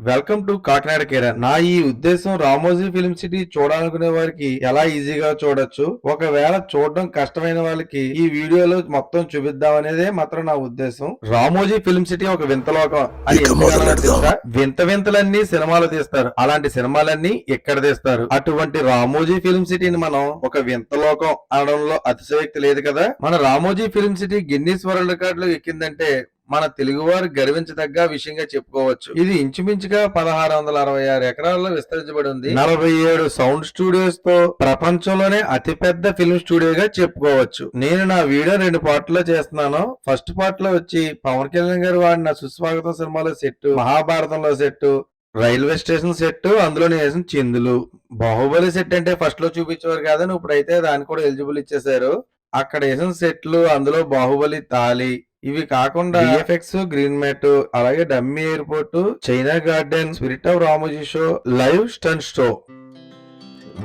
Welcome to Kakinada Kiran నా ఈ ఉద్దేశం రామోజీ ఫిల్మ్ సిటీ చూడాలనుకునే వారికి ఎలా ఈజీగా చూడొచ్చు? ఒకవేళ చూడడం కష్టమైన వాళ్ళకి ఈ వీడియోలో మొత్తం చూపిద్దాం అనేదే మాత్రం నా ఉద్దేశం. రామోజీ ఫిల్మ్ సిటీ ఒక వింతలోకం. అని? వింత వింతలన్నీ సినిమాలు తీస్తారు. అలాంటి సినిమాలన్నీ ఇక్కడ తీస్తారు? అటువంటి రామోజీ ఫిల్మ్ సిటీని మనం ఒక వింతలోకం అనడంలో అతిశయోక్తి లేదు కదా? మన Ramoji film city Guinness world రికార్డులో ఎక్కిందంటే మన తెలుగువారు గర్వించదగ్గ విషయంగా చెప్పుకోవచ్చు. ఇది ఇంచుమించుగా పదహారు వందల అరవై ఆరు ఎకరాల్లో విస్తరించబడి ఉంది. నలభై ఏడు సౌండ్ స్టూడియోస్తో ప్రపంచంలోనే అతిపెద్ద ఫిల్మ్ స్టూడియోగా చెప్పుకోవచ్చు. నేను నా వీడియో రెండు పార్ట్లో చేస్తున్నాను. ఫస్ట్ పార్ట్లో వచ్చి పవన్ కళ్యాణ్ గారు వాడిన సుస్వాగతం సినిమాలో సెట్ మహాభారతంలో సెట్ రైల్వే స్టేషన్ సెట్ అందులో వేసిన చిందులు. బాహుబలి సెట్ అంటే ఫస్ట్లో చూపించేవారు కాదని ఇప్పుడైతే దానికి కూడా ఎలిజిబుల్ ఇచ్చేసారు అక్కడ వేసిన సెట్లు అందులో బాహుబలి తాలి ఇవి కాకుండా ఎఫెక్ట్స్ గ్రీన్ మ్యాట్ అలాగే dummy airport China garden spirit of Ramoji show live stunt show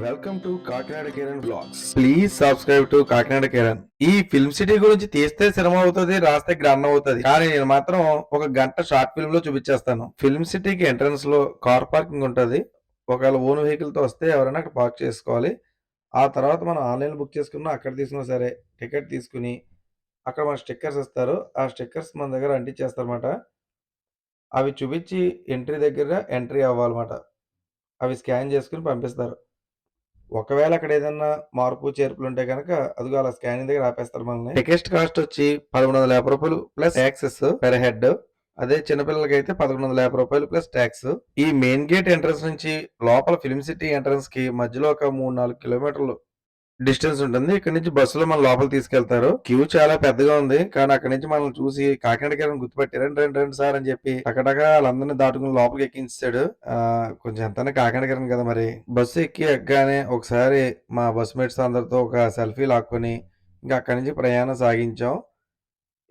welcome to Kakinada Kiran blogs please subscribe to Kakinada Kiran ఈ ఫిల్మ్ సిటీ గురించి తీస్తే సినిమా అవుతుంది రాస్తే గ్రంథం అవుతుంది. కానీ నేను మాత్రం ఒక గంట షార్ట్ ఫిల్మ్లో చూపించేస్తాను. ఫిల్మ్ సిటీకి ఎంట్రన్స్లో కార్ పార్కింగ్ ఉంటుంది. ఒకవేళ ఓన్ వెహికల్తో వస్తే ఎవరైనా అక్కడ పార్క్ చేసుకోవాలి. ఆ తర్వాత మనం ఆన్లైన్ బుక్ చేసుకున్నా అక్కడ తీసుకున్నా సరే టికెట్ తీసుకుని అక్కడ మన స్టిక్కర్స్ ఇస్తారు. ఆ స్టిక్కర్స్ మన దగ్గర అంటించేస్తారన్నమాట. అవి చూపించి ఎంట్రీ దగ్గర ఎంట్రీ అవ్వాలన్నమాట. అవి స్కాన్ చేసుకుని పంపిస్తారు. ఒకవేళ అక్కడ ఏదైనా మార్పు చేర్పులు ఉంటే కనుక అదిగో అలా స్కానింగ్ దగ్గర ఆపేస్తారు మనల్ని. టికెట్ కాస్ట్ వచ్చి పదమూడు వందల యాభై రూపాయలు ప్లస్ ట్యాక్సెస్ పెర్ హెడ్. అదే చిన్నపిల్లలకి అయితే పదకొండు వందల యాభై రూపాయలు ప్లస్ ట్యాక్స్. ఈ మెయిన్ గేట్ ఎంట్రన్స్ నుంచి లోపల ఫిల్మ్ సిటీ ఎంట్రన్స్కి మధ్యలో ఒక మూడు నాలుగు కిలోమీటర్లు డిస్టెన్స్ ఉంటుంది. ఇక్కడ నుంచి బస్సులో మన లోపల తీసుకెళ్తారు. క్యూ చాలా పెద్దగా ఉంది. కానీ అక్కడ నుంచి మనం చూసి కాకినాడ గారిని గుర్తుపెట్టి రండి రండి రండి సార్ అని చెప్పి అక్కడక వాళ్ళందరినీ దాటుకుని లోపలికి ఎక్కించాడు. కొంచెం ఎంతనే కాకినాడ గారిని కదా మరి. బస్సు ఎక్కి ఎక్కగానే ఒకసారి మా బస్ మేట్స్ అందరితో ఒక సెల్ఫీ లాక్కొని ఇంకా అక్కడి నుంచి ప్రయాణం సాగించాం.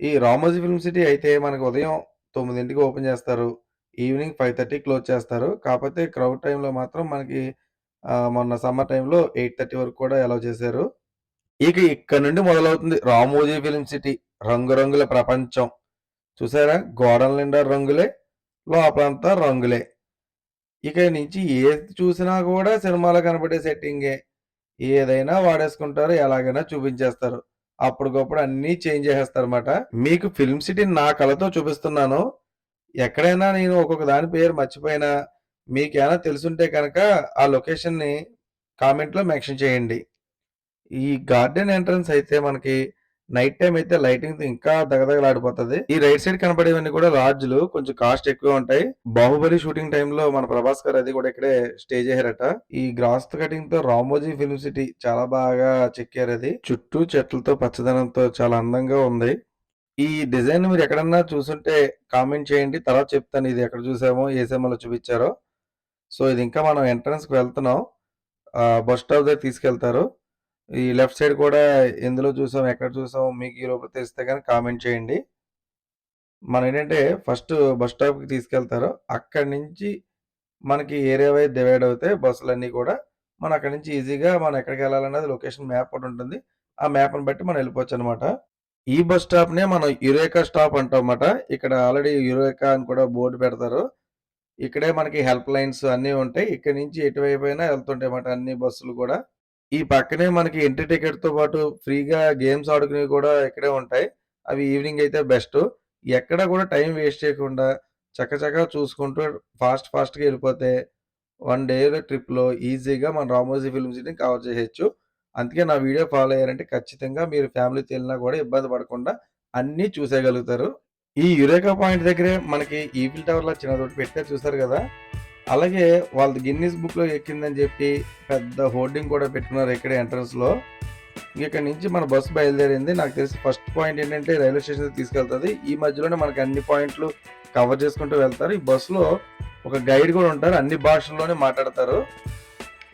ఈ రామోజీ ఫిల్మ్ సిటీ అయితే మనకు ఉదయం తొమ్మిదింటికి ఓపెన్ చేస్తారు. ఈవినింగ్ ఫైవ్ థర్టీ క్లోజ్ చేస్తారు. కాకపోతే క్రౌడ్ టైంలో మాత్రం మనకి మొన్న సమ్మర్ టైంలో ఎయిట్ థర్టీ వరకు కూడా అలౌ చేశారు. ఇక ఇక్కడ నుండి మొదలవుతుంది రామోజీ ఫిలిం సిటీ రంగురంగుల ప్రపంచం. చూసారా? గోడల నిండా రంగులే లోపలంతా రంగులే. ఇక నుంచి ఏది చూసినా కూడా సినిమాలో కనబడే సెట్టింగే ఏదైనా వాడేసుకుంటారు ఎలాగైనా చూపించేస్తారు. అప్పటికప్పుడు అన్నీ చేంజ్ చేసేస్తారు అనమాట మీకు ఫిల్మ్ సిటీ నా కళతో చూపిస్తున్నాను. ఎక్కడైనా నేను ఒక్కొక్క దాని పేరు మర్చిపోయినా. మీకేమైనా తెలుసుంటే కనుక ఆ లొకేషన్ని మెన్షన్ చేయండి. ఈ గార్డెన్ ఎంట్రన్స్ అయితే మనకి నైట్ టైం అయితే లైటింగ్ ఇంకా దగదగలాడిపోతుంది. ఈ రైట్ సైడ్ కనపడేవన్నీ కూడా లాడ్జ్లు కొంచెం కాస్ట్ ఎక్కువ ఉంటాయి. బాహుబలి షూటింగ్ టైంలో మన ప్రభాస్ గారు అది కూడా ఇక్కడే స్టే చేశారట. ఈ గ్రాస్ కటింగ్తో రామోజీ ఫిల్మ్ సిటీ చాలా బాగా చెక్కారు అది. చుట్టూ చెట్లతో పచ్చదనంతో చాలా అందంగా ఉంది. ఈ డిజైన్ మీరు ఎక్కడన్నా చూసుంటే కామెంట్ చేయండి. తర్వాత చెప్తాను ఇది ఎక్కడ చూసామో ఏ సినిమాలో చూపించారో. సో ఇది ఇంకా మనం ఎంట్రన్స్కి వెళ్తున్నాం. బస్ స్టాప్ దగ్గర తీసుకెళ్తారు. ఈ లెఫ్ట్ సైడ్ కూడా ఎందులో చూసాం ఎక్కడ చూసాం మీకు ఈ లోపల తెలిస్తే కానీ కామెంట్ చేయండి. మనం ఏంటంటే ఫస్ట్ బస్ స్టాప్కి తీసుకెళ్తారు. అక్కడి నుంచి మనకి ఏరియా వైజ్ డివైడ్ అవుతాయి బస్సులన్నీ కూడా మనం అక్కడి నుంచి ఈజీగా మనం ఎక్కడికి వెళ్ళాలన్నది లొకేషన్ మ్యాప్ ఒకటి ఉంటుంది. ఆ మ్యాప్ని బట్టి మనం వెళ్ళిపోవచ్చు అనమాట ఈ బస్ స్టాప్ నే మనం యురేకా స్టాప్ అంటాం అన్నమాట. ఇక్కడ ఆల్రెడీ యురేకా అని కూడా బోర్డు పెడతారు. ఇక్కడే మనకి హెల్ప్ లైన్స్ అన్నీ ఉంటాయి. ఇక్కడ నుంచి ఎటువైపు అయినా వెళ్తుంటాయి అన్నమాట అన్ని బస్సులు కూడా. ఈ పక్కనే మనకి ఎంట్రీ టికెట్తో పాటు ఫ్రీగా గేమ్స్ ఆడుకునేవి కూడా ఇక్కడే ఉంటాయి. అవి ఈవినింగ్ అయితే బెస్ట్. ఎక్కడ కూడా టైం వేస్ట్ చేయకుండా చక్కచక్కగా చూసుకుంటూ ఫాస్ట్ ఫాస్ట్గా వెళ్ళిపోతే వన్ డే ట్రిప్లో ఈజీగా మన రామోజీ ఫిల్మ్ సిటీని కవర్ చేయొచ్చు అందుకే నా వీడియో ఫాలో అయ్యారంటే ఖచ్చితంగా మీరు ఫ్యామిలీతో వెళ్ళినా కూడా ఇబ్బంది పడకుండా అన్నీ చూసేయగలుగుతారు. ఈ యురేకా పాయింట్ దగ్గరే మనకి ఈఫిల్ టవర్ లా చిన్నదొకటి పెట్టారు చూసారు కదా? అలాగే వాళ్ళది గిన్నీస్ బుక్లో ఎక్కిందని చెప్పి పెద్ద హోర్డింగ్ కూడా పెట్టుకున్నారు ఇక్కడ ఎంట్రన్స్లో ఇక్కడ నుంచి మన బస్సు బయలుదేరింది. నాకు తెలిసి ఫస్ట్ పాయింట్ ఏంటంటే రైల్వే స్టేషన్ తీసుకెళ్తుంది. ఈ మధ్యలోనే మనకి అన్ని పాయింట్లు కవర్ చేసుకుంటూ వెళ్తారు. ఈ బస్సులో ఒక గైడ్ కూడా ఉంటారు. అన్ని భాషల్లోనే మాట్లాడతారు.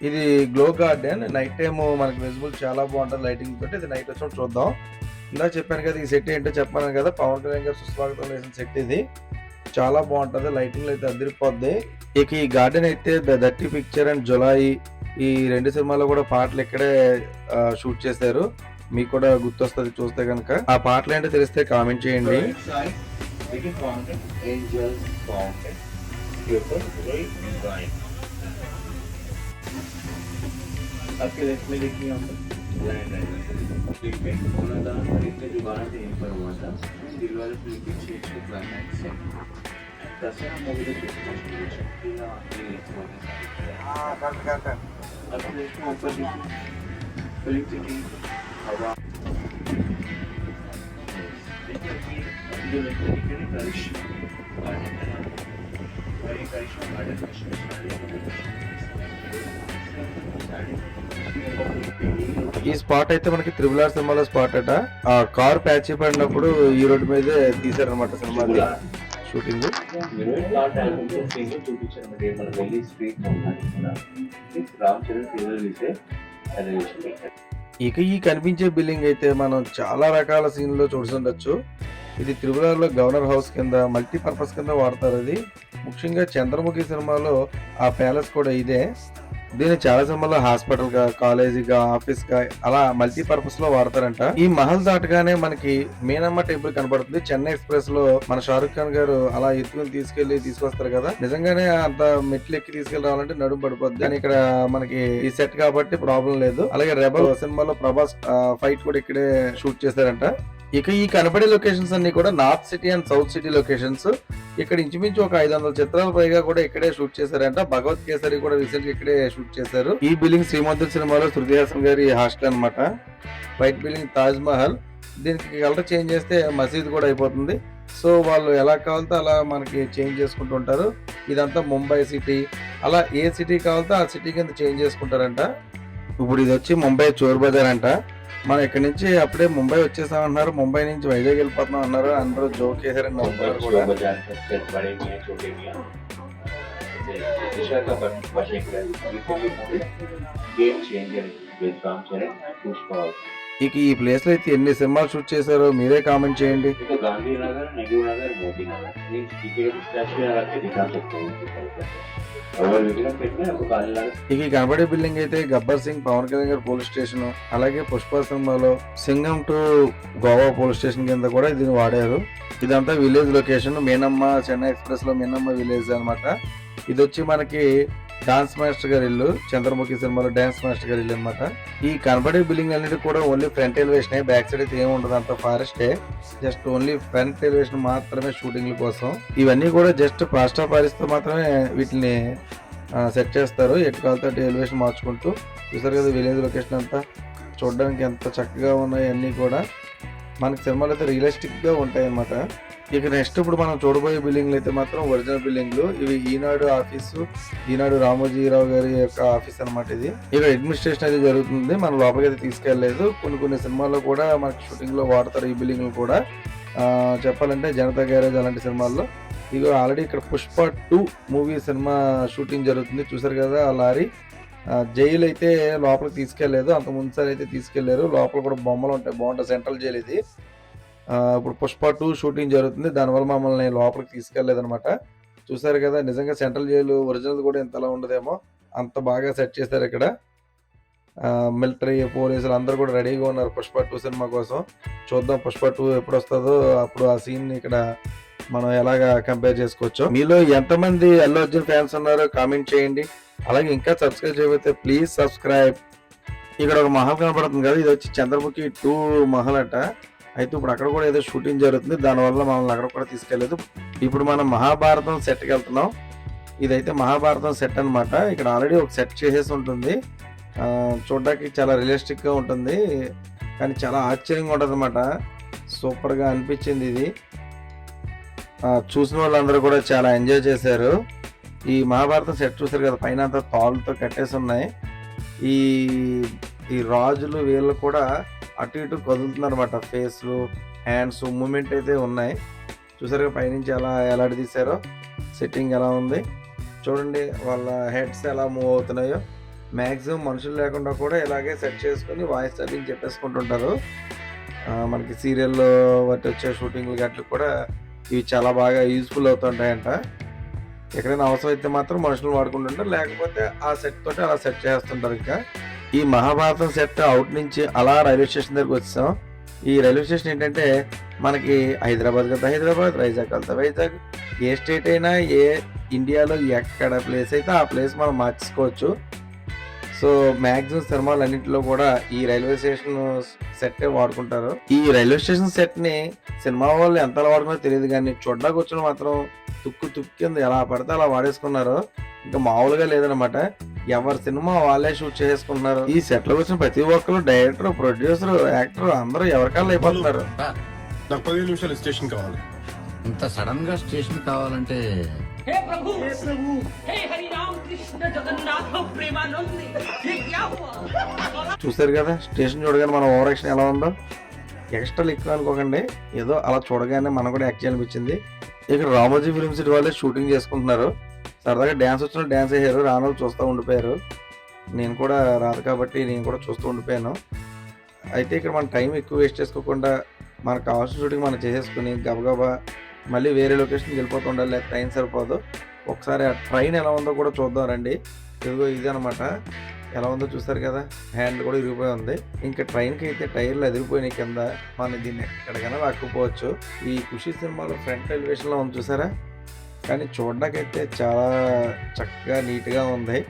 ఇది గ్లో గార్డెన్. నైట్ టైం మనకి విజిబుల్ చాలా బాగుంటుంది లైటింగ్ తోటి. ఇది నైట్ వచ్చినప్పుడు చూద్దాం. ఇందాక చెప్పాను కదా ఈ సెట్ ఏంటో చెప్పాను కదా పవన్ కళ్యాణ్ గారు సుస్వాగతం వేసిన సెట్ ఇది. చాలా బాగుంటుంది లైటింగ్ అయితే అదిరిపోద్ది. ఇక ఈ గార్డెన్ అయితే the dirty picture and Julayi ఈ రెండు సినిమాల్లో కూడా పాటలు ఇక్కడే షూట్ చేశారు. మీకు కూడా గుర్తొస్తుంది చూస్తే కనుక ఆ పాటలు ఏంటో తెలిస్తే కామెంట్ చేయండి. Okay, let me get me on the treatment होना था ट्रीटमेंट जो बारह थे यहीं पर हुआ था फिर वाले ट्रीटमेंट चेंज को क्लाइमैक्स से दसरा मूवी तो अब इसको ऊपर इलेक्ट्रिसिटी हवा जो इलेक्ट्रिसिटी करेक्शन और ये करेक्शन गार्डन में शामिल है ఈ స్పాట్ అయితే మనకి త్రిబుల్ ఆర్ సినిమాలో స్పాట్ అట. ఆ కార్ ప్యాచ్ పడినప్పుడు ఈ రోడ్డు మీదే తీసారనమాట సినిమా షూటింగ్ ఇక ఈ కనిపించే బిల్డింగ్ అయితే మనం చాలా రకాల సీన్లో చూస్తుండొచ్చు. ఇది త్రిపురలో గవర్నర్ హౌస్ కింద మల్టీపర్పస్ కింద వాడతారు ఇది ముఖ్యంగా చంద్రముఖి సినిమాలో ఆ ప్యాలెస్ కూడా ఇదే. దీన్ని చాలా సినిమాల్లో హాస్పిటల్గా కాలేజీగా ఆఫీస్గా అలా మల్టీపర్పస్లో వాడతారంట. ఈ మహల్ దాటగానే మనకి మీనమ్మ టెంపుల్ కనబడుతుంది. చెన్నై ఎక్స్ప్రెస్లో మన షారుఖ్ ఖాన్ గారు అలా ఎత్తుకుని తీసుకెళ్ళి తీసుకొస్తారు కదా. నిజంగానే అంత మెట్లు ఎక్కి తీసుకెళ్ళి రావాలంటే నడుము పడిపోద్ది. కానీ ఇక్కడ మనకి ఈ సెట్ కాబట్టి ప్రాబ్లం లేదు. అలాగే రెబల్ సినిమాలో ప్రభాస్ ఫైట్ కూడా ఇక్కడే షూట్ చేశారంట. ఇక ఈ కనపడే లొకేషన్స్ అన్ని కూడా north city and south city locations. ఇక్కడ ఇంచుమించు ఒక ఐదు వందల చిత్రాల పైగా కూడా ఇక్కడే షూట్ చేశారంట. భగవత్ కేసరి కూడా రీసెంట్ ఇక్కడే షూట్ చేశారు. ఈ బిల్డింగ్ శ్రీమంతుల సినిమాలో శృతి హాసన్ గారి హాస్టల్ అన్నమాట. White building Taj Mahal. దీనికి కలర్ చేంజ్ చేస్తే మసీద్ కూడా అయిపోతుంది. సో వాళ్ళు ఎలా కావాలితే అలా మనకి చేంజ్ చేసుకుంటూ ఉంటారు. ఇదంతా ముంబై సిటీ. అలా ఏ సిటీ కావాలితే ఆ సిటీ కింద చేంజ్ చేసుకుంటారంట. ఇప్పుడు ఇది వచ్చి ముంబై చోర్ బజార్ అంట. మనం ఇక్కడ నుంచి అప్పుడే ముంబై వచ్చేసాం అన్నారు. ముంబై నుంచి వైజాగ్ వెళ్ళిపోతున్నాం అన్నారు. అందరూ జోక్ చేశారండి కూడా. ఇక ఈ ప్లేస్లో అయితే ఎన్ని సినిమాలు షూట్ చేశారో మీరే కామెంట్ చేయండి. ఇక కనబడే బిల్డింగ్ అయితే గబ్బర్ సింగ్ పవన్ కళ్యాణ్ గారి పోలీస్ స్టేషన్ అలాగే పుష్ప సినిమాలో Singam two Goa police station కింద కూడా దీన్ని వాడారు. ఇదంతా విలేజ్ లొకేషన్ మీనమ్మ చెన్నై ఎక్స్ప్రెస్లో మీనమ్మ విలేజ్ అనమాట ఇది వచ్చి మనకి డాన్స్ మాస్టర్ గారి ఇల్లు చంద్రముఖి సినిమాలో డాన్స్ మాస్టర్ గారి ఇల్లు అనమాట ఈ కనబడే బిల్డింగ్ అనేది కూడా only front elevation back side అయితే ఏమి ఉండదు అంత ఫారెస్టే జస్ట్ ఓన్లీ ఫ్రంట్ ఎలివేషన్ మాత్రమే షూటింగ్ల కోసం. ఇవన్నీ కూడా జస్ట్ ప్లాస్టర్ పారిస్ మాత్రమే వీటిని సెట్ చేస్తారు. ఎటు ఎలివేషన్ మార్చుకుంటూ. చూసారు కదా విలేజ్ లొకేషన్ అంతా? చూడడానికి ఎంత చక్కగా ఉన్నాయి అన్నీ కూడా. మనకి సినిమాలు అయితే రియలిస్టిక్గా ఉంటాయి అన్నమాట ఇక నెక్స్ట్ ఇప్పుడు మనం చూడబోయే బిల్డింగ్లు అయితే మాత్రం ఒరిజినల్ బిల్డింగ్లు. ఇవి ఈనాడు ఆఫీసు ఈనాడు రామోజీరావు గారి యొక్క ఆఫీస్ అన్నమాట ఇది. ఇక అడ్మినిస్ట్రేషన్ అయితే జరుగుతుంది. మనం లోపలికి అయితే తీసుకెళ్ళలేదు కొన్ని కొన్ని సినిమాల్లో కూడా మనకి షూటింగ్లో వాడతారు ఈ బిల్డింగ్లు కూడా. చెప్పాలంటే జనతా గ్యారేజ్ అలాంటి సినిమాల్లో. ఇది ఆల్రెడీ ఇక్కడ Pushpa two movie cinema shooting జరుగుతుంది. చూసారు కదా ఆ లారీ? జైలు అయితే లోపలికి తీసుకెళ్ళేదు అంత ముందుసారి అయితే తీసుకెళ్ళారు లోపల కూడా బొమ్మలు ఉంటాయి. బాగుంటాయి. సెంట్రల్ జైలు ఇది. ఇప్పుడు పుష్ప టూ షూటింగ్ జరుగుతుంది. దానివల్ల మమ్మల్ని లోపలికి తీసుకెళ్ళేదనమాట చూసారు కదా నిజంగా సెంట్రల్ జైలు ఒరిజినల్ కూడా ఇంతలా ఉండదేమో. అంత బాగా సెట్ చేశారు ఇక్కడ. మిలిటరీ పోలీసులు అందరూ కూడా రెడీగా ఉన్నారు పుష్ప టూ సినిమా కోసం. చూద్దాం పుష్ప టూ ఎప్పుడు వస్తుందో అప్పుడు ఆ సీన్ ఇక్కడ మనం ఎలాగా కంపేర్ చేసుకోవచ్చు. మీలో ఎంతమంది అల్లు అర్జున్ ఫ్యాన్స్ ఉన్నారో కామెంట్ చేయండి. అలాగే ఇంకా సబ్స్క్రైబ్ చేయకపోతే ప్లీజ్ సబ్స్క్రైబ్ ఇక్కడ ఒక మహల్ కనబడుతుంది కదా ఇది వచ్చి చంద్రముఖి టూ మహల్ అట. అయితే ఇప్పుడు అక్కడ కూడా ఏదో షూటింగ్ జరుగుతుంది. దానివల్ల మనల్ని అక్కడ కూడా తీసుకెళ్ళేదు ఇప్పుడు మనం మహాభారతం సెట్కి వెళ్తున్నాం. ఇదైతే మహాభారతం సెట్ అన్నమాట. ఇక్కడ ఆల్రెడీ ఒక సెట్ చేసేసి ఉంటుంది. చూడడానికి చాలా రియలిస్టిక్గా ఉంటుంది. కానీ చాలా ఆశ్చర్యంగా ఉంటుంది అనమాట సూపర్గా అనిపించింది ఇది. చూసిన వాళ్ళందరూ కూడా చాలా ఎంజాయ్ చేశారు. ఈ మహాభారతం సెట్ చూసారు కదా పైన అంతా తాళ్ళతో కట్టేసి ఉన్నాయి. ఈ ఈ రాజులు వీళ్ళు కూడా అటు ఇటు కదులుతున్నారు అనమాట ఫేస్లు హ్యాండ్స్ మూమెంట్ అయితే ఉన్నాయి. చూసారు కదా పైనుంచి ఎలా ఎలాంటి తీసారో సెట్టింగ్ ఎలా ఉంది? చూడండి వాళ్ళ హెడ్స్ ఎలా మూవ్ అవుతున్నాయో. మ్యాక్సిమం మనుషులు లేకుండా కూడా ఇలాగే సెట్ చేసుకొని వాయిస్ టైపింగ్ చెప్పేసుకుంటుంటారు. మనకి సీరియల్లో వాటి వచ్చే షూటింగ్లు గట్లు కూడా ఇవి చాలా బాగా యూజ్ఫుల్ అవుతుంటాయంట. ఎక్కడైనా అవసరం అయితే మాత్రం మనుషులు వాడుకుంటుంటారు. లేకపోతే ఆ సెట్ తోటి అలా సెట్ చేస్తుంటారు ఇంకా. ఈ మహాభారతం సెట్ అవుట్ నుంచి అలా రైల్వే స్టేషన్ దగ్గరకు వచ్చాం. ఈ రైల్వే స్టేషన్ ఏంటంటే మనకి హైదరాబాద్ కదా హైదరాబాద్ వైజాగ్ వెళ్తా వైజాగ్. ఏ స్టేట్ అయినా ఏ ఇండియాలో ఎక్కడ ప్లేస్ అయితే ఆ ప్లేస్ మనం మార్చుకోవచ్చు. సో మ్యాక్సిమం సినిమాలు అన్నింటిలో కూడా ఈ రైల్వే స్టేషన్ సెట్ వాడుకుంటారు. ఈ రైల్వే స్టేషన్ సెట్ని సినిమా వాళ్ళు ఎంత వాడుకున్నారో తెలియదు కానీ చూడడానికి వచ్చిన మాత్రం తుక్కు తుక్కు కింద ఎలా పడితే అలా వాడేసుకున్నారు ఇంకా మామూలుగా లేదనమాట ఎవరి సినిమా వాళ్ళే షూట్ చేసుకుంటున్నారు ఈ సెట్ లో వచ్చిన ప్రతి ఒక్కరు డైరెక్టర్ ప్రొడ్యూసర్ యాక్టర్ అందరూ ఎవరికాళ్ళు అయిపోతున్నారు నాకు పదిహేను నిమిషాలు స్టేషన్ కావాలి ఇంత సడన్ గా స్టేషన్ కావాలంటే हे प्रभु हे प्रभु हे हरि राम कृष्ण जगन्नाथ प्रेमानंद ये क्या हुआ చూసారు కదా స్టేషన్ చూడగానే మన ఓవర్ యాక్షన్ ఎలా ఉందో ఎక్స్ట్రా ఎక్కువ అనుకోకండి ఏదో అలా చూడగానే మనకు కూడా యాక్ట్ అనిపించింది ఇక్కడ రామోజీ ఫిల్మ్ సిటీ వాళ్ళే షూటింగ్ చేసుకుంటున్నారు. సరదాగా డ్యాన్స్ వచ్చిన డ్యాన్స్ వేసారు రాను చూస్తూ ఉండిపోయారు. నేను కూడా రాదు కాబట్టి నేను కూడా చూస్తూ ఉండిపోయాను. అయితే ఇక్కడ మన టైం ఎక్కువ వేస్ట్ చేసుకోకుండా మనకు కావాల్సిన షూటింగ్ మనం చేసేసుకుని గబగబా మళ్ళీ వేరే లొకేషన్కి వెళ్ళిపోతూ ఉండాలి. లేకపోతే ట్రైన్ సరిపోదు. ఒకసారి ఆ ట్రైన్ ఎలా ఉందో కూడా చూద్దాం రండి. ఇదిగో ఇది అనమాట ఎలా ఉందో చూస్తారు కదా? హ్యాండ్ కూడా ఇరిగిపోయి ఉంది. ఇంకా ట్రైన్కి అయితే టైర్లు ఎదిరిపోయినాయి కింద. మనం దీన్ని ఎక్కడికైనా లాక్కుపోవచ్చు. ఈ ఖుషి సినిమాలో ఫ్రంట్ ఎలివేషన్లో ఉంది చూసారా? కానీ చూడడానికైతే చాలా చక్కగా నీట్గా ఉంది.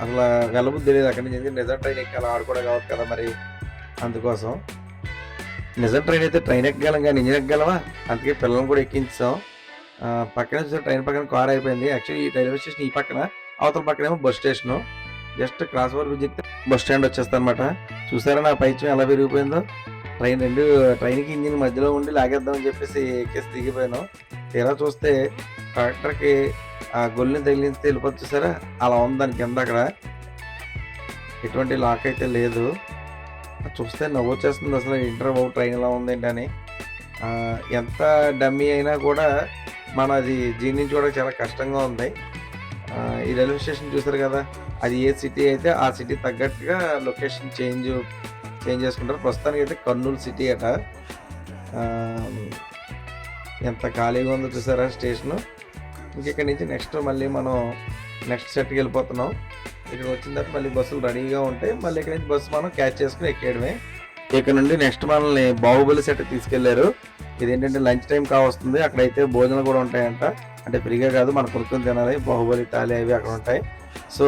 అసలు వెళ్ళబుద్ధి తెలియదు అక్కడి నుంచి నిజం ట్రైన్ ఎక్కి అలా ఆడుకోవడం కావచ్చు కదా మరి. అందుకోసం. నిజం ట్రైన్ అయితే ట్రైన్ ఎక్కగలం కానీ ఇంజిన్ ఎక్కగలమా? అందుకే పిల్లల్ని కూడా ఎక్కించాం. పక్కన చూసారు? ట్రైన్ పక్కన కార్ అయిపోయింది. యాక్చువల్లీ ఈ రైల్వే స్టేషన్ ఈ పక్కన. అవతల పక్కనేమో bus station just cross over bridge ఎక్కితే బస్ స్టాండ్ వచ్చేస్తా అనమాట చూసారా నా పైచం ఎలా పెరిగిపోయిందో ట్రైన్ రెండు ట్రైన్కి ఇంజిన్ మధ్యలో ఉండి లాగేద్దామని చెప్పేసి ఎక్కేసి దిగిపోయాను. తీరా చూస్తే ట్రాక్టర్కి ఆ గొల్లిని తగిలిస్తే వెళ్ళిపోతుంది చూసారా? అలా ఉంది దాని కింద అక్కడ. ఎటువంటి లాక్ అయితే లేదు. చూస్తే నవ్వు వచ్చేస్తుంది అసలు. ఇంటర్ బాబు ట్రైన్ ఎలా ఉందేంటి అని. ఎంత డమ్మీ అయినా కూడా మన అది జీర్ణించుకోవడానికి చాలా కష్టంగా ఉంది. ఈ రైల్వే స్టేషన్ చూసారు కదా అది ఏ సిటీ అయితే ఆ సిటీ తగ్గట్టుగా లొకేషన్ చేంజ్ చేంజ్ చేసుకుంటారు. ప్రస్తుతానికి అయితే కర్నూలు సిటీ అట. ఎంత ఖాళీగా ఉందో చూసారా స్టేషన్ ఇంకెక్కడి నుంచి నెక్స్ట్ మళ్ళీ మనం నెక్స్ట్ సెట్కి వెళ్ళిపోతున్నాం. ఇక్కడ వచ్చిన తర్వాత మళ్ళీ బస్సులు రెడీగా ఉంటాయి. మళ్ళీ ఇక్కడ నుంచి బస్సు మనం క్యాచ్ చేసుకుని ఎక్కేయడమే. ఇక్కడ నుండి నెక్స్ట్ మనల్ని బాహుబలి సెట్ తీసుకెళ్ళారు. ఇదేంటంటే లంచ్ టైం కావస్తుంది. అక్కడైతే భోజనాలు కూడా ఉంటాయంట. అంటే ఫ్రీగా కాదు మన కొనుక్కొని తినాలి బాహుబలి తాలి అవి అక్కడ ఉంటాయి. సో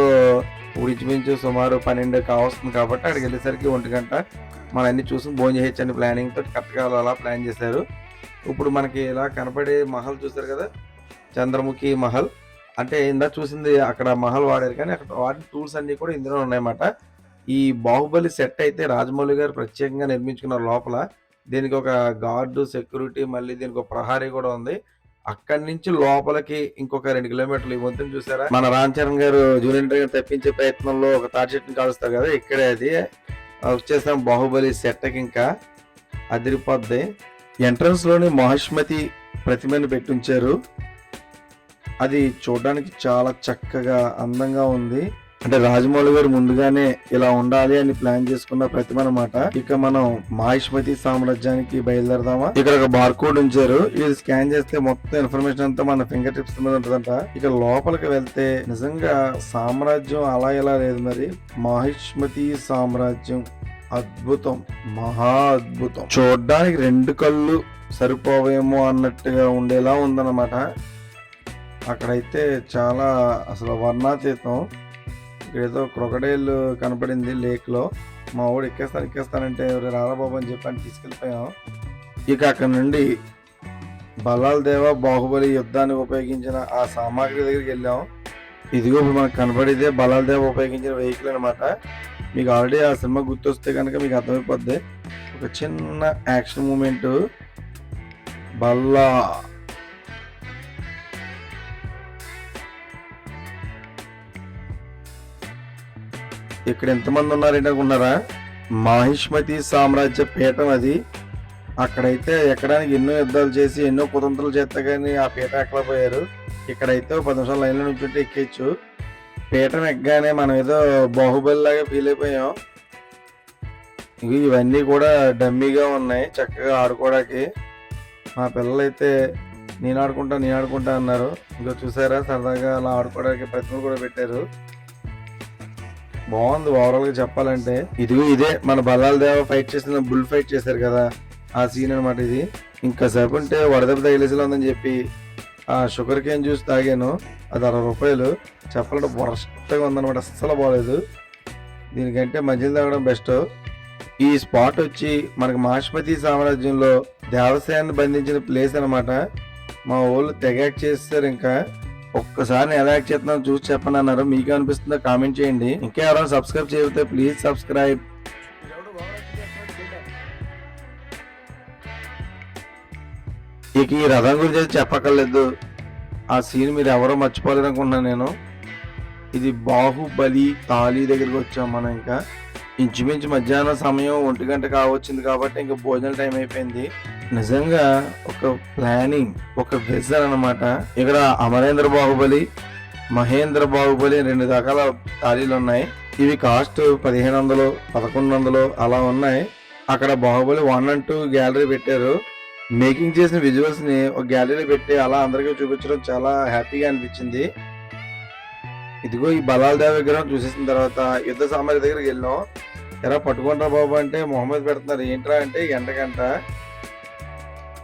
ఇప్పుడు ఇంచుమించు సుమారు పన్నెండు కావస్తుంది కాబట్టి అక్కడికి వెళ్ళేసరికి ఒంటి గంట మన అన్ని చూసి భోజనం చేయొచ్చు అని ప్లానింగ్ తోటి కరెక్ట్గా అలా ప్లాన్ చేశారు. ఇప్పుడు మనకి ఇలా కనపడే మహల్ చూసారు కదా? చంద్రముఖి మహల్. అంటే ఇందా చూసింది అక్కడ మహల్ వాడారు కానీ అక్కడ వాడిన టూల్స్ అన్నీ కూడా ఇందులో ఉన్నాయన్నమాట. ఈ బాహుబలి సెట్ అయితే రాజమౌళి గారు ప్రత్యేకంగా నిర్మించుకున్నారు లోపల దీనికి ఒక గార్డు సెక్యూరిటీ మళ్ళీ దీనికి ఒక ప్రహారీ కూడా ఉంది. అక్కడి నుంచి లోపలికి ఇంకొక రెండు కిలోమీటర్లు ఈ వంతుని చూసారా? మన రామ్ చరణ్ గారు జూనియర్ గారు తప్పించే ప్రయత్నంలో ఒక తాటి చెట్టుని కాలుస్తారు కదా ఇక్కడే అది. వచ్చేసాం బాహుబలి సెట్కి ఇంకా. అదిరిపోద్ది. ఎంట్రన్స్లోని మహాష్మతి ప్రతిమని పెట్టించారు అది చూడడానికి చాలా చక్కగా అందంగా ఉంది. అంటే రాజమౌళి గారు ముందుగానే ఇలా ఉండాలి అని ప్లాన్ చేసుకున్న ప్రతిమ అనమాట ఇక మనం మహిష్మతి సామ్రాజ్యానికి బయలుదేరదామా? ఇక్కడ ఒక బార్ కోడ్ ఉంచారు. ఇది స్కాన్ చేస్తే మొత్తం ఇన్ఫర్మేషన్ అంతా మన ఫింగర్ టిప్స్ మీద ఉంటుందంట. ఇక లోపలికి వెళ్తే నిజంగా సామ్రాజ్యం అలా ఇలా లేదు మరి? మహిష్మతి సామ్రాజ్యం అద్భుతం మహా అద్భుతం. చూడడానికి రెండు కళ్ళు సరిపోవేమో అన్నట్టుగా ఉండేలా ఉందన్నమాట. అక్కడైతే చాలా అసలు వర్ణాతీతం. ఏదో క్రొకడైల్ కనపడింది లేక్లో. మా వాడు ఎక్కేస్తాను ఎక్కేస్తానంటే "ఒరేయ్ రారా బాబు అని చెప్పని తీసుకెళ్ళిపోయాం. ఇక అక్కడ నుండి బలాల్ దేవ బాహుబలి యుద్ధానికి ఉపయోగించిన ఆ సామాగ్రి దగ్గరికి వెళ్ళాం. ఇదిగో ఇప్పుడు మనకు కనపడేదే బలాల్ దేవ ఉపయోగించిన వెహికల్ అనమాట మీకు ఆల్రెడీ ఆ సినిమా గుర్తొస్తే కనుక మీకు అర్థమైపోద్ది. ఒక చిన్న యాక్షన్ మూమెంట్. బల్లా ఇక్కడ ఎంతమంది ఉన్నారంటే మహిష్మతి సామ్రాజ్య పీఠం అది. అక్కడైతే ఎక్కడానికి ఎన్నో యుద్ధాలు చేసి ఎన్నో కుతంత్రాలు చేస్తా కానీ ఆ పీఠ ఎక్కడపోయారు ఇక్కడైతే పది నిమిషాలు లైన్లో నుంచుంటే ఎక్కేయచ్చు. పీఠం ఎక్కగానే మనం ఏదో బాహుబలి లాగా ఫీల్ అయిపోయాం. ఇవన్నీ కూడా డమ్మీగా ఉన్నాయి చక్కగా ఆడుకోవడానికి. మా పిల్లలు అయితే నేను ఆడుకుంటా నేను ఆడుకుంటా అన్నారు. ఇంకా చూసారా? సరదాగా అలా ఆడుకోవడానికి ప్రతిమలు కూడా పెట్టారు. బాగుంది ఓవరాల్గా చెప్పాలంటే. ఇదిగో ఇదే మన బల్లాల దేవ ఫైట్ చేసిన బుల్ ఫైట్ చేశారు కదా ఆ సీన్ అనమాట ఇది. ఇంకా సేపు ఉంటే వడదెబ్బ తగిలేసేలా ఉందని చెప్పి ఆ షుగర్ కేన్ జ్యూస్ తాగాను. అది అరవై రూపాయలు. చెప్పాలంటే వరస్ట్గా ఉందన్నమాట అస్సలు బాగలేదు దీనికంటే మధ్యలో తాగడం బెస్ట్ ఈ స్పాట్ వచ్చి మనకి మాష్మతి సామ్రాజ్యంలో దేవసేనాన్ని బంధించిన ప్లేస్ అనమాట మా వాళ్ళు తెగాక్ చేస్తారు ఇంకా. ఒక్కసారి నేను ఎలా యాక్ట్ చేస్తున్నాను చూసి చెప్పండి అన్నారు. మీకు అనిపిస్తుందో కామెంట్ చేయండి. ఇంకా ఎవరైనా సబ్స్క్రైబ్ చేయకపోతే ప్లీజ్ సబ్స్క్రైబ్. ఇక ఈ రథం గురించి అయితే చెప్పక్కర్లేదు. ఆ సీన్ మీరు ఎవరో మర్చిపోలేరు అనుకుంటున్నాను నేను. ఇది బాహుబలి తాళీ దగ్గరికి వచ్చాం మనం ఇంకా. ఇంచుమించు మధ్యాహ్నం సమయం ఒంటి గంట కావచ్చింది కాబట్టి ఇంకా భోజనం టైం అయిపోయింది. నిజంగా ఒక ప్లానింగ్ ఒక విజన్ అన్నమాట. ఇక్కడ అమరేంద్ర బాహుబలి మహేంద్ర బాహుబలి రెండు రకాల తాళీలు ఉన్నాయి. ఇవి కాస్ట్ పదిహేను వందలు పదకొండు వందలు అలా ఉన్నాయి. అక్కడ Baahubali one and two gallery పెట్టారు. మేకింగ్ చేసిన విజువల్స్ని ఒక గ్యాలరీలో పెట్టి అలా అందరికీ చూపించడం చాలా హ్యాపీగా అనిపించింది. ఇదిగో ఈ బలాల దేవ విగ్రహం చూసేసిన తర్వాత యుద్ధ సామాగ్రి దగ్గరికి వెళ్ళాం. ఎలా పట్టుకుంటారా బాబు అంటే మొహమ్మద్ పెడుతున్నారు. ఏంట్రా అంటే ఎండ గంట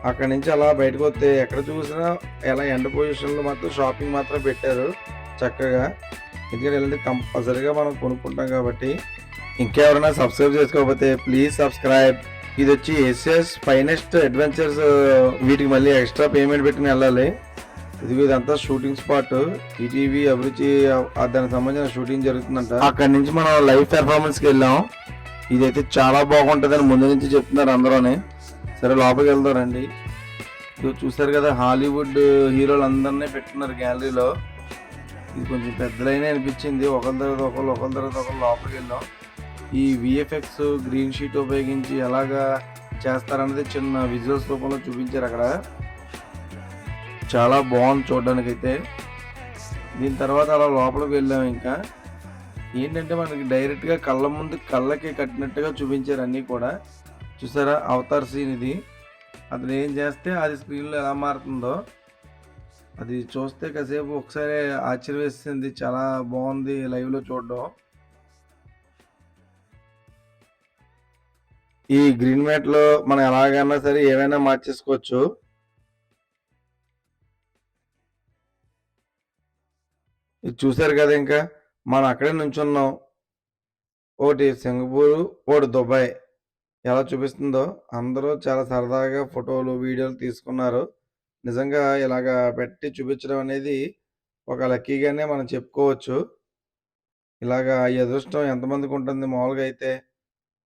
అక్కడి నుంచి అలా బయటకు వస్తే ఎక్కడ చూసినా ఎలా ఎండ పొజిషన్లో మాత్రం షాపింగ్ మాత్రం పెట్టారు చక్కగా. ఎందుకంటే ఇలాంటి కంపల్సరీగా మనం కొనుక్కుంటాం కాబట్టి ఇంకెవరైనా సబ్స్క్రైబ్ చేసుకోకపోతే ప్లీజ్ సబ్స్క్రైబ్ ఇది వచ్చి ఎస్ఎస్ ఫైనెస్ట్ అడ్వెంచర్స్ వీటికి మళ్ళీ ఎక్స్ట్రా పేమెంట్ పెట్టుకుని వెళ్ళాలి. ఇది ఇదంతా షూటింగ్ స్పాట్ ఈటీవీ అభిరుచి దానికి సంబంధించిన షూటింగ్ జరుగుతుందంట. అక్కడి నుంచి మనం లైవ్ పెర్ఫార్మెన్స్కి వెళ్ళాం. ఇదైతే చాలా బాగుంటుందని ముందు నుంచి చెప్తున్నారు అందరూనే. సరే లోపలికి వెళ్దారండి ఇది చూసారు కదా హాలీవుడ్ హీరోలు అందరినీ పెట్టినారు గ్యాలరీలో. ఇది కొంచెం పెద్దలైన అనిపించింది. ఒకరి తర్వాత ఒకరు ఒకరి తర్వాత ఒకరు లోపలికి వెళ్ళాం. ఈ విఎఫ్ఎక్స్ గ్రీన్ షీట్ ఉపయోగించి ఎలాగా చేస్తారన్నది చిన్న విజువల్స్ రూపంలో చూపించారు అక్కడ. చాలా బాగుంది చూడడానికైతే. దీని తర్వాత అలా లోపలికి వెళ్ళాం ఇంకా. ఏంటంటే మనకి డైరెక్ట్గా కళ్ళ ముందు కళ్ళకి కట్టినట్టుగా చూపించారు అన్నీ కూడా. చూసారా? అవతార్ సీన్ ఇది. అతను ఏం చేస్తే అది స్క్రీన్లో ఎలా మారుతుందో అది చూస్తే కాసేపు ఒకసారి ఆశ్చర్యం వేసింది చాలా బాగుంది లైవ్లో చూడడం. ఈ గ్రీన్ మ్యాట్లో మనం ఎలాగైనా సరే ఏమైనా మార్చేసుకోవచ్చు. ఇది చూసారు కదా ఇంకా? మనం అక్కడే నుంచున్నాం. ఒకటి సింగపూరు ఒకటి దుబాయ్. ఎలా చూపిస్తుందో అందరూ చాలా సరదాగా ఫోటోలు వీడియోలు తీసుకున్నారు. నిజంగా ఇలాగా పెట్టి చూపించడం అనేది ఒక లక్కీగానే మనం చెప్పుకోవచ్చు. ఇలాగా ఈ అదృష్టం ఎంతమందికి ఉంటుంది? మామూలుగా అయితే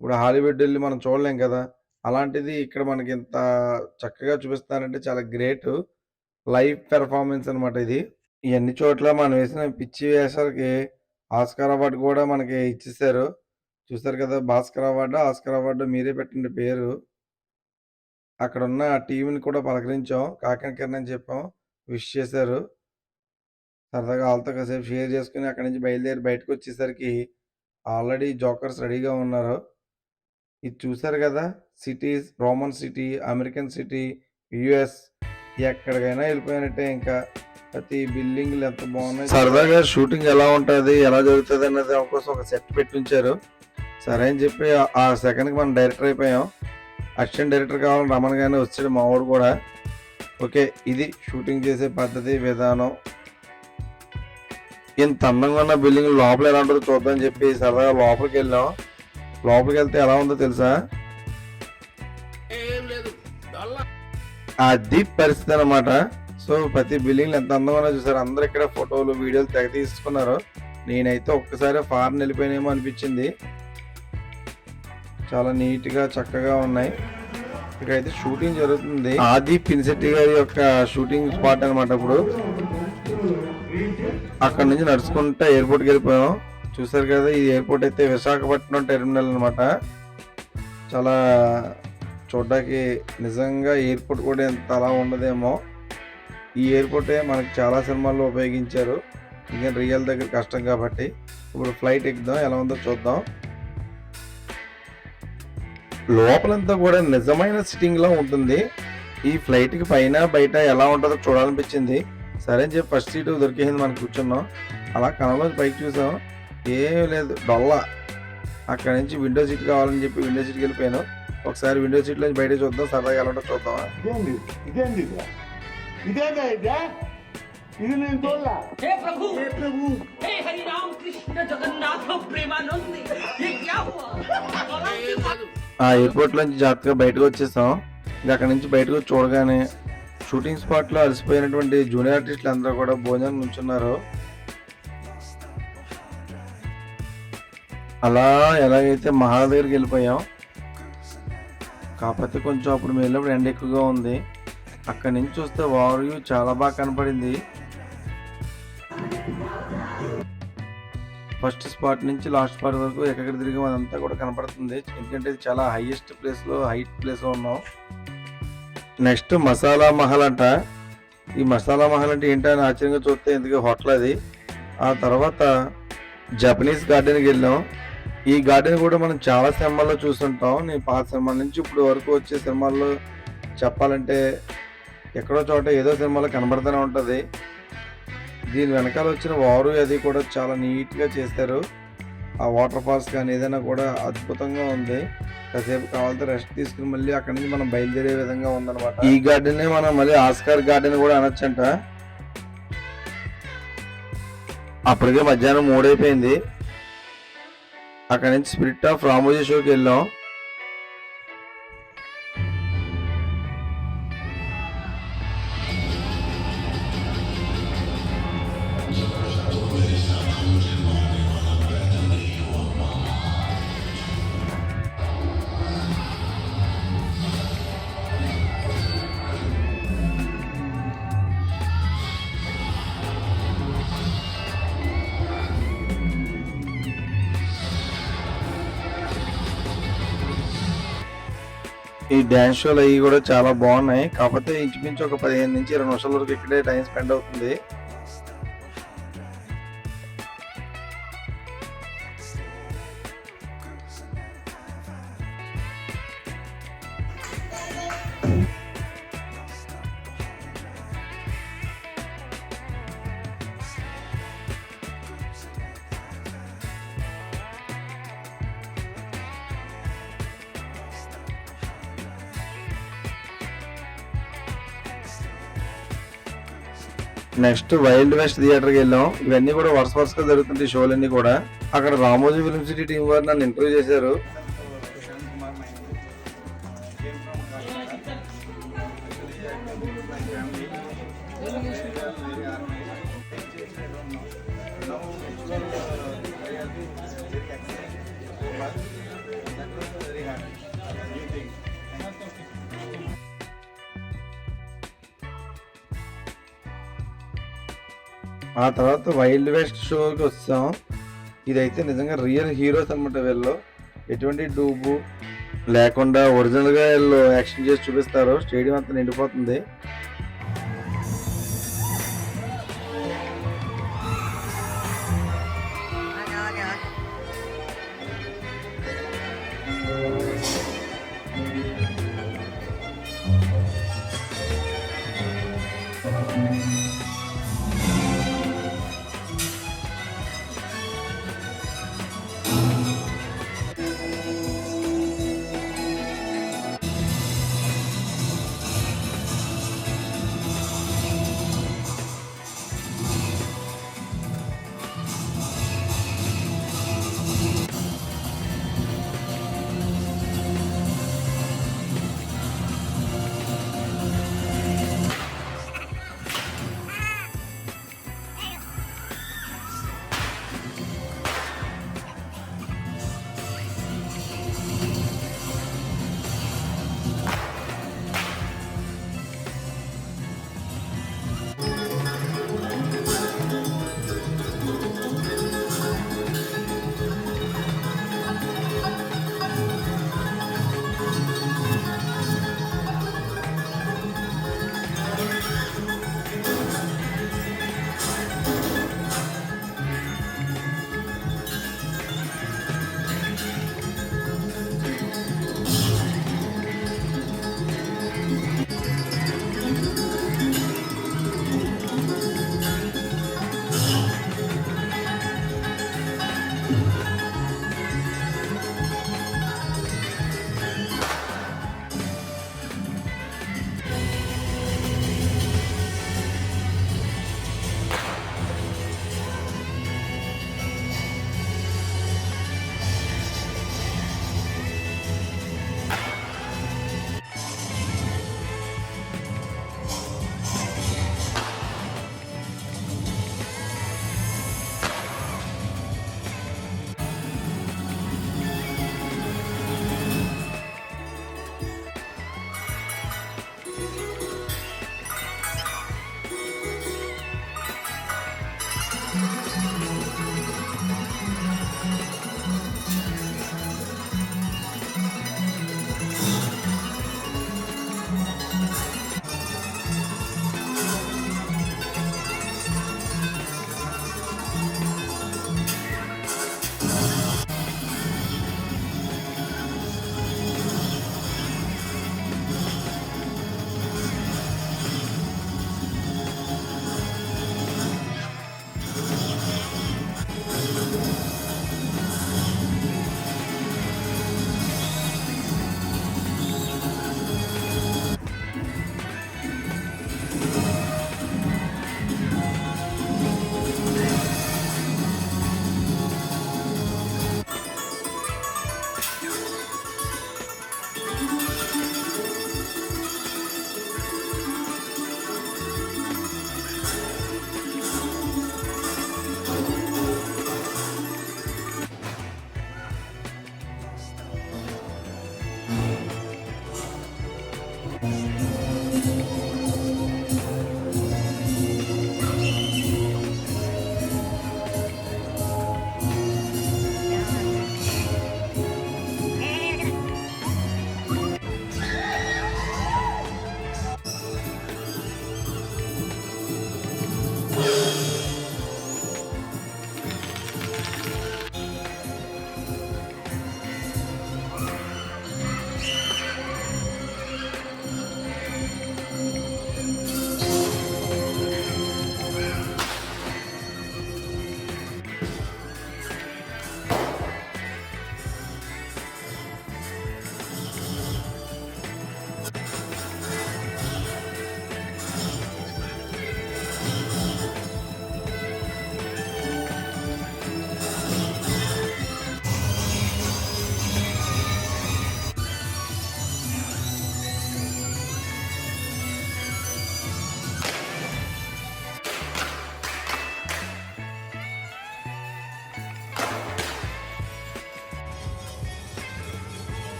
ఇప్పుడు హాలీవుడ్ వెళ్ళి మనం చూడలేం కదా. అలాంటిది ఇక్కడ మనకి ఇంత చక్కగా చూపిస్తారంటే చాలా గ్రేట్ లైవ్ పెర్ఫార్మెన్స్ అన్నమాట ఇది. ఇవన్నీ చోట్ల మనం వేసిన పిచ్చి వేసరికి ఆస్కార్ అవార్డు కూడా మనకి ఇచ్చేసారు చూసారు కదా! భాస్కర్ అవార్డు ఆస్కర్ అవార్డు మీరే పెట్టండి పేరు. అక్కడ ఉన్న టీంని కూడా పలకరించాం. కాకినాడ కిరణ్ అని చెప్పాం. విష్ చేశారు. సరదాగా వాళ్ళతో కాసేపు షేర్ చేసుకుని అక్కడి నుంచి బయలుదేరి బయటకు వచ్చేసరికి ఆల్రెడీ జోకర్స్ రెడీగా ఉన్నారు. ఇది చూసారు కదా! Cities Roman city American city US ఎక్కడికైనా వెళ్ళిపోయినట్టే ఇంకా. ప్రతి బిల్డింగ్లు ఎంత బాగున్నాయి సరదాగా షూటింగ్ ఎలా ఉంటుంది ఎలా జరుగుతుంది అన్నది కోసం ఒక సెట్ పెట్టి ఉంచారు సరే అని చెప్పి ఆ- సెకండ్కి మనం డైరెక్టర్ అయిపోయాం. అసిస్టెంట్ డైరెక్టర్ కావాలని రమణగానే వచ్చాడు మా వాడు కూడా. ఓకే ఇది షూటింగ్ చేసే పద్ధతి విధానం. ఇంత అందంగా ఉన్న బిల్డింగ్ లోపల ఎలా ఉంటుందో చూద్దాం చెప్పి సరదాగా లోపలికి వెళ్ళాం. లోపలికి వెళ్తే ఎలా ఉందో తెలుసా? అది పరిస్థితి అనమాట సో ప్రతి బిల్డింగ్ ఎంత అందంగా ఉన్నా చూసారు. అందరు ఇక్కడ ఫోటోలు వీడియోలు తెగ తీసుకున్నారు. నేనైతే ఒక్కసారి ఫారెన్ వెళ్ళిపోయినేమో అనిపించింది. చాలా నీట్గా చక్కగా ఉన్నాయి. ఇక్కడైతే షూటింగ్ జరుగుతుంది. ఆది పిన్సెట్టి గారి యొక్క షూటింగ్ స్పాట్ అనమాట ఇప్పుడు. అక్కడ నుంచి నడుచుకుంటా ఎయిర్పోర్ట్కి వెళ్ళిపోయాం. చూసారు కదా ఈ ఎయిర్పోర్ట్ అయితే విశాఖపట్నం టెర్మినల్ అన్నమాట. చాలా చూడడానికి నిజంగా ఎయిర్పోర్ట్ కూడా ఎంత అలా ఉండదేమో. ఈ ఎయిర్పోర్టే మనకు చాలా సినిమాల్లో ఉపయోగించారు. ఇంకా రియల్ దగ్గర కష్టం కాబట్టి. ఇప్పుడు ఫ్లైట్ ఎక్కుదాం ఎలా ఉందో చూద్దాం. లోపలంతా కూడా నిజమైన సిట్టింగ్లా ఉంటుంది. ఈ ఫ్లైట్కి పైన బయట ఎలా ఉంటుందో చూడాలనిపించింది. సరే అని చెప్పి ఫస్ట్ సీట్ దొరికేసింది మనం కూర్చున్నాం. అలా కనలో బయట చూసాం. ఏం లేదు డొల్ల. అక్కడ నుంచి విండో సీట్ కావాలని చెప్పి విండో సీట్కి వెళ్ళిపోయాను. ఒకసారి విండో సీట్లో బయట చూద్దాం సరదాగా ఎలా ఉంటుందో చూద్దాం ఆ ఎయిర్పోర్ట్ నుంచి జాగ్రత్తగా బయటకు వచ్చేసాం. ఇంకా అక్కడ నుంచి బయటకు చూడగానే షూటింగ్ స్పాట్లో అలసిపోయినటువంటి జూనియర్ ఆర్టిస్టులు అందరూ కూడా భోజనం నుంచున్నారు. అలా ఎలాగైతే మహా దగ్గరికి వెళ్ళిపోయాం. కాకపోతే కొంచెం అప్పుడు మేము వెళ్ళినప్పుడు ఎండ ఎక్కువగా ఉంది. అక్కడి నుంచి చూస్తే వారు చాలా బాగా కనపడింది. ఫస్ట్ స్పాట్ నుంచి లాస్ట్ స్పాట్ వరకు ఎక్కడ తిరిగి అదంతా కూడా కనపడుతుంది. ఎందుకంటే ఇది చాలా హైయెస్ట్ ప్లేస్లో హైట్ ప్లేస్లో ఉన్నాం. నెక్స్ట్ మసాలా మహల్ అంట. ఈ మసాలా మహల్ అంటే ఏంటని ఆశ్చర్యంగా చూస్తే ఎందుకు హోటల్ అది. ఆ తర్వాత జపనీస్ గార్డెన్కి వెళ్ళాం. ఈ గార్డెన్ కూడా మనం చాలా సినిమాల్లో చూస్తుంటాం. నేను పాత సినిమాల నుంచి ఇప్పుడు వరకు వచ్చే సినిమాల్లో చెప్పాలంటే ఎక్కడో చోట ఏదో సినిమాలో కనబడుతూనే ఉంటుంది. దీని వెనకాల వచ్చిన వారు అది కూడా చాలా నీట్గా చేస్తారు ఆ వాటర్ ఫాల్స్ కానీ ఏదైనా కూడా అద్భుతంగా ఉంది. కాసేపు కావాలంటే రెస్ట్ తీసుకుని మళ్ళీ అక్కడి నుంచి మనం బయలుదేరే విధంగా ఉందన్నమాట. ఈ గార్డెన్ మనం మళ్ళీ ఆస్కార్ గార్డెన్ కూడా అనొచ్చంట. అప్పటికే మధ్యాహ్నం మూడైపోయింది. అక్కడి నుంచి స్పిరిట్ ఆఫ్ రామోజీ షోకి వెళ్ళాం. ఈ డ్యాన్స్ షోలు అవి కూడా చాలా బాగున్నాయి. కాకపోతే ఇంచుమించు ఒక పదిహేను నుంచి ఇరవై నిమిషాల వరకు ఇక్కడే టైం స్పెండ్ అవుతుంది. నెక్స్ట్ వైల్డ్ వెస్ట్ థియేటర్కి వెళ్ళాం. ఇవన్నీ కూడా వరుస వరుసగా జరుగుతుంటాయి షోలన్నీ కూడా. అక్కడ రామోజీ ఫిలిం సిటీ టీం వారు నన్ను ఇంటర్వ్యూ చేశారు. తర్వాత వైల్డ్ వెస్ట్ షోకి వచ్చాం ఇదైతే నిజంగా రియల్ హీరోస్ అనమాట వీళ్ళు. ఎటువంటి డూబు లేకుండా ఒరిజినల్గా వీళ్ళు యాక్షన్ చేసి చూపిస్తారు. స్టేడియం అంతా నిండిపోతుంది.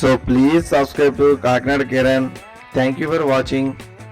So please subscribe to Kakinada Kiran. Thank you for watching.